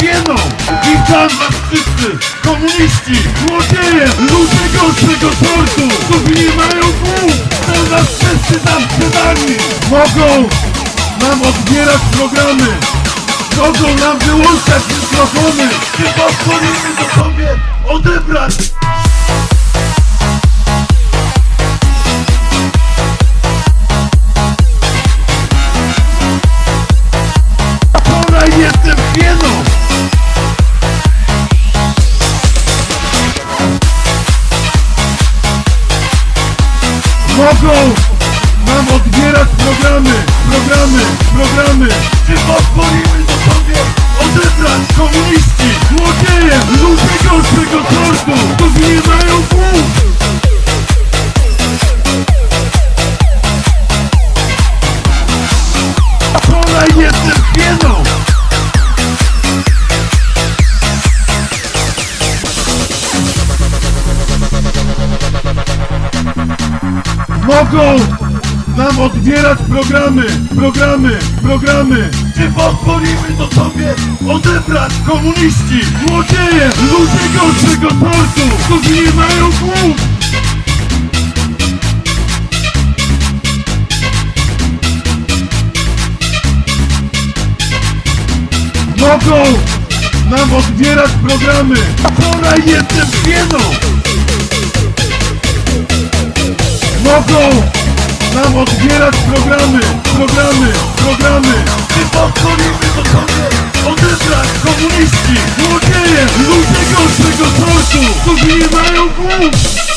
pieną. Witam was wszyscy, komuniści, złodzieje, ludzie gorszego sortu. Którzy nie mają głów, są nas wszyscy tam sprzedani. Mogą nam odbierać programy. Mogą nam wyłączać mikrofony. Nie pozwolimy to sobie odebrać Mogą nam odbierać programy, programy, programy. Czy pozwolimy to sobie odebrać komuniści, złodzieje, ludzie gorszego sortu Którzy nie Mogą nam odbierać programy, programy, programy. Czy pozwolimy to sobie odebrać komuniści, złodzieje, ludzie gorszego sortu Którzy nie mają głów Mogą nam odbierać programy. Wczoraj jestem pieną Mogą nam odbierać programy Programy, programy. Czy pozwolimy to sobie odebrać komuniści Złodzieje, ludzie gorszego sortu Którzy nie mają głów